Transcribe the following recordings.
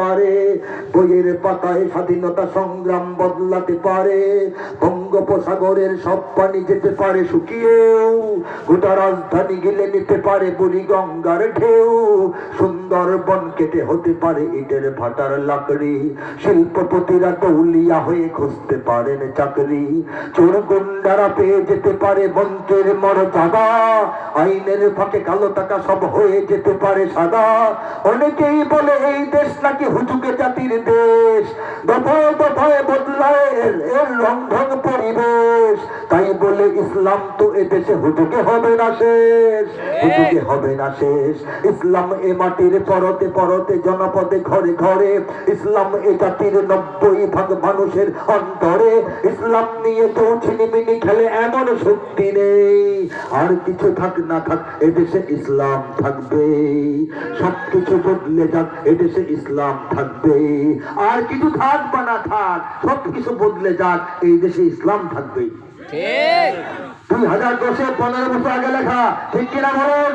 পারে, বইয়ের পাতায় স্বাধীনতা সংগ্রাম বদলাতে পারে, বঙ্গোপসাগরের সব পানি যেতে পারে শুকিয়েও, গোটা রাজধানী গিলে নিতে পারে বুড়ি গঙ্গার ঢেউ, সুন্দরবন কেটে হতে পারে ইটের ভাটার লাকড়ি, শিল্পপতিরা দৌলিয়া হয়ে খুঁজতে পারেন চাকরি, চোর গুন্ডারা পেয়ে যেতে পারে মন্ত্রের মর্যাদা, আইনের ফাঁকে কালো টাকা সব হয়ে যেতে পারে সাদা, অনেকেই বলে এই দেশ নাকি হুজুকে জাতির দেশ। দফায় দফায় বদলায় এর লঙ্ঘন পরিবেশ। তাই বলে ইসলাম তো এদেশে হুজুকে হবে না শেষ। হুজুকে হবে না শেষ। ইসলাম এ মাটির পরতে পরতে জনপদে ঘরে ঘরে। ইসলাম এ জাতির নব্বই ভাগ মানুষের অন্তরে। ইসলাম নিয়ে তো ছিনিমিনি খেলে এমন শক্তি নেই। আর কিছু থাক না থাক এদেশে ইসলাম থাকবে। সবকিছু বদলে যাক এদেশে ইসলাম থাকবে। আর কিছু থাক বা না থাক সবকিছু বদলে যাক এই দেশে ইসলাম থাকবে দুই হাজার দশে পনেরো বছর আগে লেখা, ঠিক কিনা বলুন?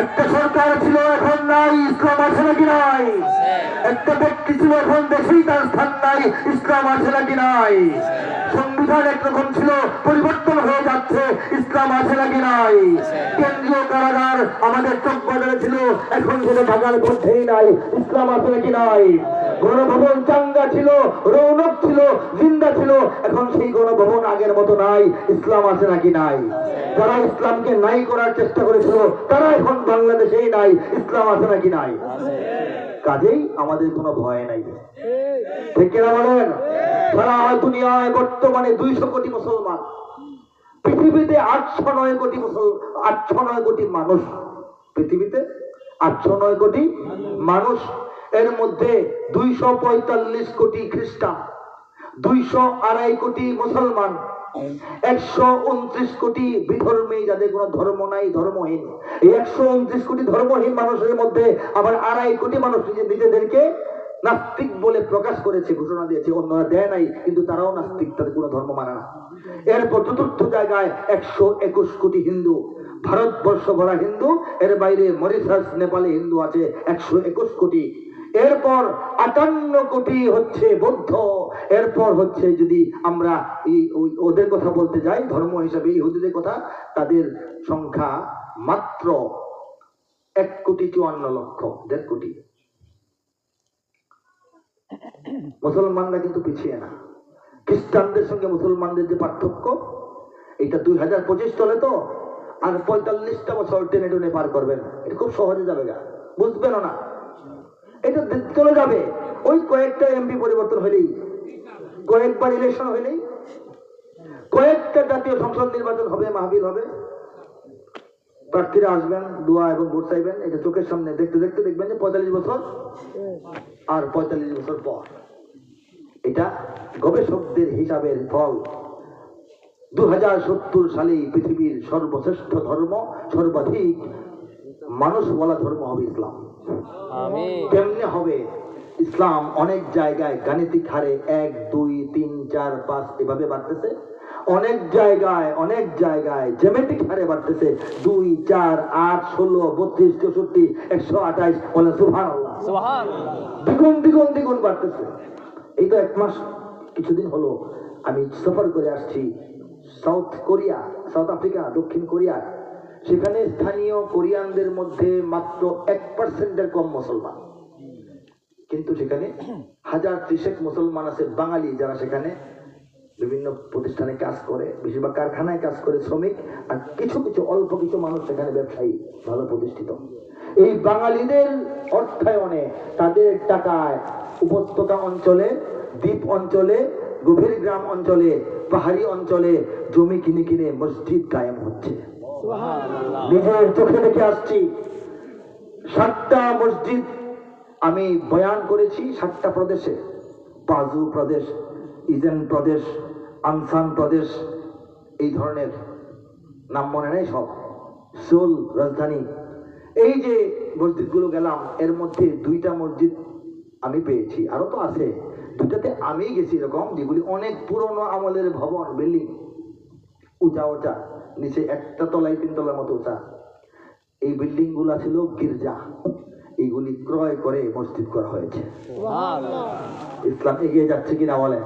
একটা সরকার ছিল, এখন নাই, ইসলাম আছে নাকি নাই? একটা ব্যক্তি ছিল, এখন দেশেই তার স্থান নাই, ইসলাম আছে নাকি নাই? সংবিধান একরকম ছিল, পরিবর্তন হয়ে যাচ্ছে, ইসলাম আছে নাকি নাই? কেন্দ্রীয় কারাগার আমাদের চোখ বাজারে ছিল, এখন সেটা ঢাকার মধ্যেই নাই, ইসলাম আছে নাকি নাই? গণভবন চাঙ্গা ছিল, রৌনক ছিল, জিন্দা ছিল। এখন সেই গণভবন আগের মতো নাই, ইসলাম আছে নাকি নাই? যারা ইসলামকে নাই করার চেষ্টা করেছিল তারা এখন বাংলাদেশেই নাই, ইসলাম আছে নাকি নাই? কাজেই আমাদের কোনো ভয় নাই। বলেন? সারা দুনিয়ায় বর্তমানে দুইশো কোটি মুসলমান। পৃথিবীতে আটশো নয় কোটি আটশো নয় কোটি মানুষ। পৃথিবীতে আটশো নয় কোটি মানুষ এর মধ্যে দুইশো পঁয়তাল্লিশ কোটি খ্রিস্টান, দুইশো আড়াই কোটি মুসলমান, একশো উনত্রিশ কোটি বিধর্মী, যাদের কোনো ধর্ম নাই, ধর্মহীন। একশো উনত্রিশ কোটি ধর্মহীন মানুষের মধ্যে আবার আড়াই কোটি মানুষ নিজেদেরকে নাস্তিক বলে প্রকাশ করেছে, ঘোষণা দিয়েছে। অন্যরা দেয় নাই, কিন্তু তারাও নাস্তিক, তাদের কোনো ধর্ম মানে না। এরপর চতুর্থ জায়গায় একশো একুশ কোটি হিন্দু। ভারতবর্ষ ভরা হিন্দু, এর বাইরে মরিশাস, নেপালে হিন্দু আছে, একশো একুশ কোটি। এরপর আটান্ন কোটি হচ্ছে বৌদ্ধ, এরপর হচ্ছে যদি আমরা এই ওদের কথা বলতে যাই, ধর্ম হিসাবে ইহুদিদের কথা, তাদের সংখ্যা মাত্র এক কোটি চুয়ান্ন লক্ষ, দেড় কোটি। মুসলমানরা কিন্তু পিছিয়ে না। খ্রিস্টানদের সঙ্গে মুসলমানদের যে পার্থক্য, এটা দুই হাজার পঁচিশ চলে তো আর পঁয়তাল্লিশটা বছর টেনে টেনে পার করবেন, এটা খুব সহজে যাবে গা। বুঝবেনও না। এটা চলে যাবে। ওই কয়েকটা এমপি পরিবর্তন হলেই। কয়েকবার ইলেকশন হলেই। কয়েকটা জাতীয় সংসদ নির্বাচন হবে মাহবিল হবে। প্রার্থীরা আসবেন, দোয়া এবং ভোট চাইবেন। এটা চোখের সামনে দেখতে দেখতে দেখবেন যে পঁয়তাল্লিশ বছর আর পঁয়তাল্লিশ বছর পর। এটা গবেষকদের হিসাবের ফল। দু হাজার সত্তর সালে পৃথিবীর সর্বশ্রেষ্ঠ ধর্ম, সর্বাধিক মানুষ বলা ধর্ম হবে ইসলাম। কেমনে হবে? ইসলাম অনেক জায়গায় গাণিতিক হারে এক দুই তিন চার পাঁচ এভাবে বাড়তেছে। অনেক জায়গায় অনেক জায়গায় জেমেটিক হারে বাড়তেছে। দুই চার আট ষোলো বত্রিশ চৌষট্টি একশো আঠাইশ বলে সুবহান দ্বিগুণ দ্বিগুণ দ্বিগুণ বাড়তেছে। এই তো এক মাস কিছুদিন হলো আমি সফর করে আসছি সাউথ কোরিয়া সাউথ আফ্রিকা দক্ষিণ কোরিয়া। সেখানে স্থানীয় কোরিয়ানদের মধ্যে মাত্র এক পার্সেন্টের কম মুসলমান। কিন্তু সেখানে হাজার ত্রিশেক মুসলমান আছে, বাঙালি, যারা সেখানে বিভিন্ন প্রতিষ্ঠানে কাজ করে, বেশিরভাগ কারখানায় কাজ করে, শ্রমিক, আর কিছু কিছু, অল্প কিছু মানুষ সেখানে ব্যবসায়ী ভালো প্রতিষ্ঠিত। এই বাঙালিদের অর্থায়নে তাদের টাকায় উপত্যকা অঞ্চলে, দ্বীপ অঞ্চলে, গভীর গ্রাম অঞ্চলে, পাহাড়ি অঞ্চলে জমি কিনে কিনে মসজিদ কায়েম হচ্ছে। নিজের চোখে দেখে আসছি। সাতটা মসজিদ আমি বয়ান করেছি সাতটা প্রদেশে। পাজু প্রদেশ, ইজেন প্রদেশ, আনসান প্রদেশ, এই ধরনের নাম মনে নেই সব। সোল, রাজধানী। এই যে মসজিদগুলো গেলাম, এর মধ্যে দুইটা মসজিদ আমি পেয়েছি। আরও তো আছে। দুটাতে আমি গেছি এরকম, যেগুলি অনেক পুরনো আমলের ভবন, বিল্ডিং। উঁচা উঁচা। নিচে একটা তলায় তিন তলার মতো উঁচা। এই বিল্ডিংগুলা ছিল গির্জা। এগুলি ক্রয় করে মসজিদ করা হয়েছে। ইসলাম এগিয়ে যাচ্ছে কিনা বলে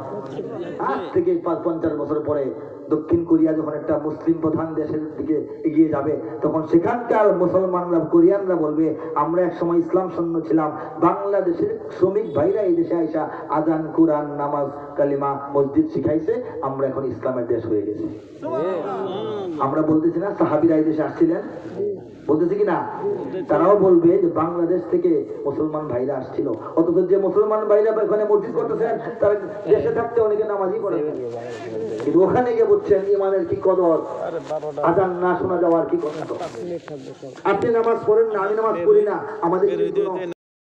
আজ থেকে পাঁচ পঞ্চাশ বছর পরে দক্ষিণ কোরিয়া যখন একটা মুসলিম প্রধান দেশের দিকে এগিয়ে যাবে তখন সেখানকার মুসলমানরা কোরিয়ানরা বলবে আমরা এক সময় ইসলাম সৈন্য ছিলাম। বাংলাদেশের শ্রমিক ভাইরা এই দেশে আইসা আজান কোরআন নামাজ কালিমা মসজিদ শিখাইছে। আমরা এখন ইসলামের দেশ হয়ে গেছি। আমরা বলতেছি না সাহাবিরা এই দেশে আসছিলেন? বলতেছি কি না? তারাও বলবে যে বাংলাদেশ থেকে মুসলমান ভাইরা আসছিল। অথচ যে মুসলমান ভাইরা ওখানে মসজিদ করতেছেন তারা দেশে থাকতে অনেকে নামাজই করে কিন্তু ওখানে গিয়ে বুঝছেন ইমানের কি কদর? আজান না শোনা যাওয়ার কি কদর আপনি নামাজ পড়েন না আমি নামাজ পড়ি না। আমাদের কোনো